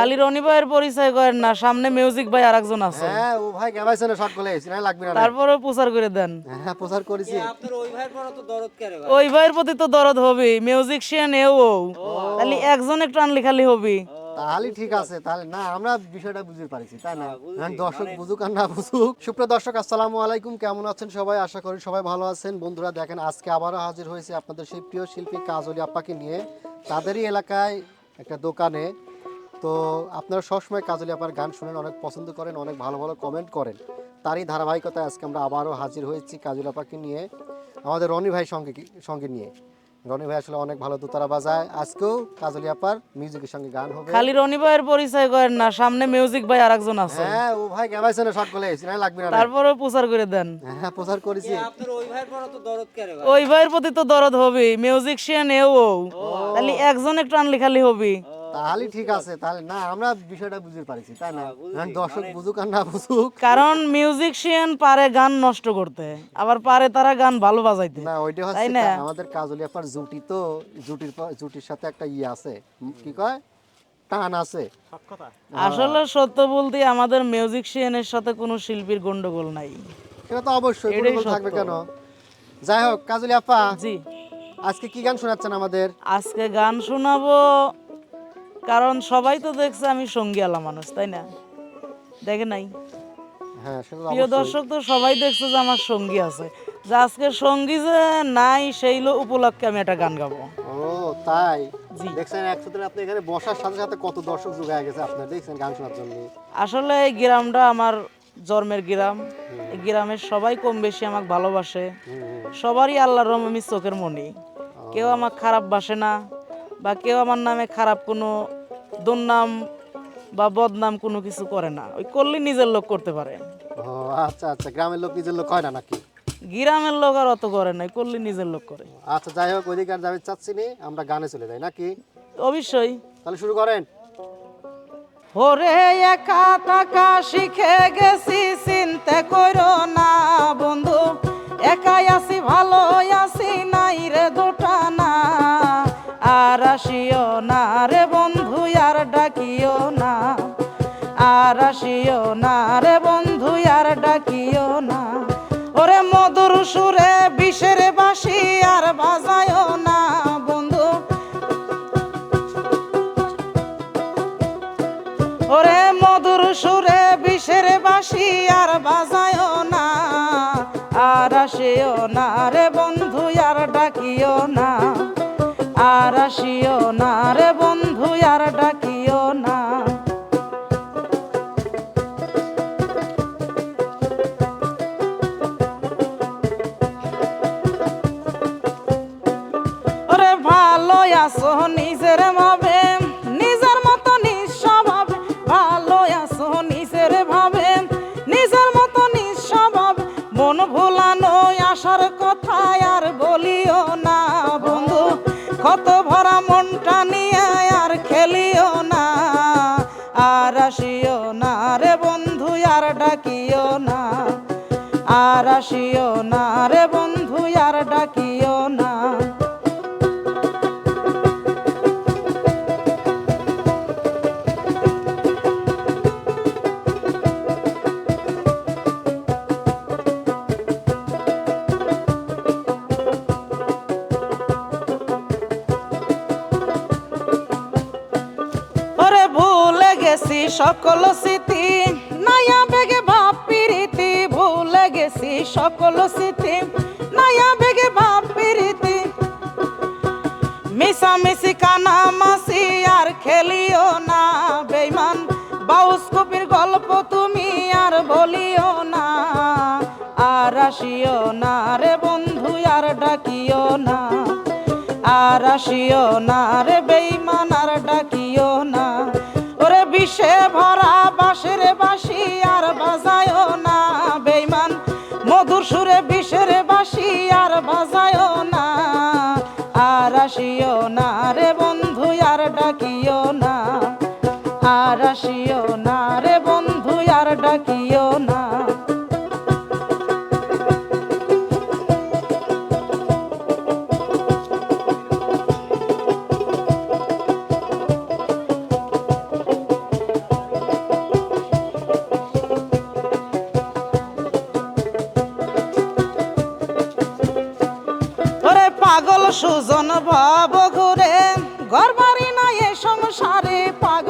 খালি রনি ভাইয়ের পরিচয় করেন না সামনে মিউজিক ভাই আরেকজন আছে। হ্যাঁ ও ভাই গাবাইছে না শর্ট বলে সিনা লাগবে না। তারপরে প্রচার করে দেন। হ্যাঁ প্রচার করেছি। আপনার ওই ভাইয়ের পর তো দরদ করে ভাই? ওই ভাইয়ের প্রতি তো দরদ হবে মিউজিশিয়ান এও। তাহলে একজন একটু আনলি খালি হবি তাহলে ঠিক আছে তাহলে না আমরা বিষয়টা বুঝতে পারছি তাই না? এখন দর্শক বুঝুক আর না বুঝুক। সুপ্রিয় দর্শক আসসালামু আলাইকুম কেমন আছেন সবাই? আশা করি সবাই ভালো আছেন। বন্ধুরা দেখেন আজকে আবারও হাজির হয়েছে আপনাদের সেই প্রিয় শিল্পী কাজলি আপ্পাকে নিয়ে। তাদেরই এলাকায় একটা দোকানে তো আপনারা সবসময় কাজলি আপার গান শুনেন অনেক পছন্দ করেন অনেক ভালো ভালো কমেন্ট করেন। তারই ধারাবাহিকতায় আজকে আমরা আবারও হাজির হয়েছি কাজলি আপাকে নিয়ে আমাদের রনি ভাই সঙ্গে সঙ্গে নিয়ে। রনি ভাই আসলে অনেক ভালো দোতারা বাজায়। আজকেও কাজলি আপার মিউজিকের সঙ্গে গান হবে। খালি রনি ভাইয়ের পরিচয় করেন না সামনে মিউজিক ভাই আরেকজন আছে। হ্যাঁ ও ভাই গাবাইছে না শর্ট বলে সিনা লাগবে না। তারপরে প্রচার করে দেন। হ্যাঁ প্রচার করেছি। আপনার ওই ভাইয়ের পর তো দরদ করে ভাই? ওই ভাইয়ের প্রতি তো দরদ হবে মিউজিশিয়ান এও তাহলে একজন একটু আনলি খালি হবি তাহলে ঠিক আছে তাহলে না আমরা বিষয়টা বুঝতে পারছি তাই না? দর্শক বুঝুক আর না বুঝুক। কারণ মিউজিশিয়ান পারে গান নষ্ট করতে আবার পারে তারা গান ভালো বাজাইতে না ওইটা হচ্ছে না? আমাদের কাজলি আপার জুটি তো জুটির জুটির সাথে একটা ইয়ে আছে কি কয়? টান আছে। আসলে সত্য বলতে আমাদের মিউজিশিয়ানের সাথে কোনো শিল্পীর গন্ডগোল নাই। সেটা তো অবশ্যই গন্ডগোল থাকবে কেন? যাই হোক কাজলি আপা জি। আজকে কি গান শোনাচ্ছেন আমাদের? আজকে গান শোনাবো কারণ সবাই তো দেখছে আমি সঙ্গী আলা মানুষ তাই না? দেখে নাই? হ্যাঁ প্রিয় দর্শক তো সবাই দেখছে যে আমার সঙ্গী আছে। যে আজকে সঙ্গী যে নাই সেই উপলক্ষে আমি একটা গান গাবো। ও তাই। দেখছেন একসাথে আপনি এখানে বসার সাথে সাথে কত দর্শক যোগায় গেছে আপনার দেখছেন গান শোনার জন্য? আসলে এই গ্রামটা আমার জন্মের গ্রাম। এই গ্রামের সবাই কম বেশি আমাকে ভালোবাসে। সবারই আল্লাহর রহমে আমি চোখের মনি। কেউ আমাকে খারাপ বাসে না। বা কেউ আমার নামে খারাপ কোনো দুর্নাম বা বদনাম কোনো কিছু করে না। ওই করলে নিজের লোক করতে পারে। ও আচ্ছা আচ্ছা। গ্রামের লোক নিজের লোক হয় না নাকি? গ্রামের লোক আর অত করে না করলে নিজের লোক করে। আচ্ছা যাই হোক ওইদিকে আর যাবে চাচ্ছি নি আমরা গানে চলে যাই নাকি? অবশ্যই। তাহলে শুরু করেন। ওরে একা টাকা শিখে গেছি চিন্তা করো না বন্ধু। ডাকিও না, আর আসিও না রে বন্ধু, আর ডাকিও না। ওরে মধুর সুরে বিষের বাসি আর বাজায়ও না, বন্ধু। ওরে মধুর সুরে বিষের বাসি আর বাজায়ও না, আর আসিও না রে আছো নিজের ভাবে, নিজের মতো নিঃস্বভাবে ভালো আছো নিজের ভাবে, নিজের মতো নিঃস্বভাবে মন ভুলানো আসার কথা আর বলিও না বন্ধু, কত ভরা মনটা নিয়ে আর খেলিও না। আর আসিও না রে বন্ধু, আর ডাকিও না। আর আসিও না রে বন্ধু, আর ডাকিও না। গেছি, সকল স্মৃতি নায়া বেগে ভাব প্রীতি ভুলে গেছি, সকল স্মৃতি নায়া বেগে ভাব প্রীতি মিশামিশি কানা মাসি আর খেলিও না বেইমান বাউস কবির গল্প তুমি আর বলিও না। আর আসিও না রে বন্ধু, আর ডাকিও না। আর আসিও না রে বেইমান আর আসিও না রে বন্ধু, আর ডাকিও না। পাগল সুজন ভাব ঘুরে, ঘর বাড়ি নাই এ সংসারে পাগল।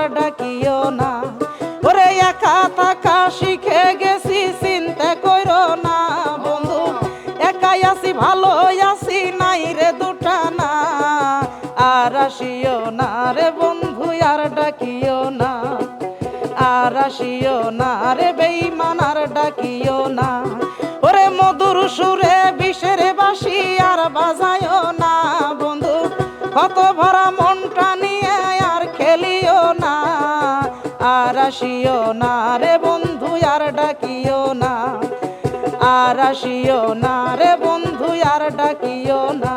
একা থাকা শিখে গেছি, চিন্তা করো না বন্ধু। একাই আছি ভালো আছি, নাই রে দুটা না। আর আসিও না রে বন্ধু, আর ডাকিও না। আর আসিও না রে বেইমান, আর ডাকিও না। ওরে মধুর সুরে বিষের বাসি আর বাজায়ও না বন্ধু। কত ভরা মনটা নিয়ে আসিও না রে বন্ধু, আর ডাকিও না। আর আসিও না রে বন্ধু, আর ডাকিও না।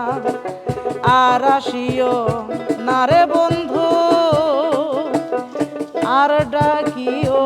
আর আসিও না রে বন্ধু, আর ডাকিও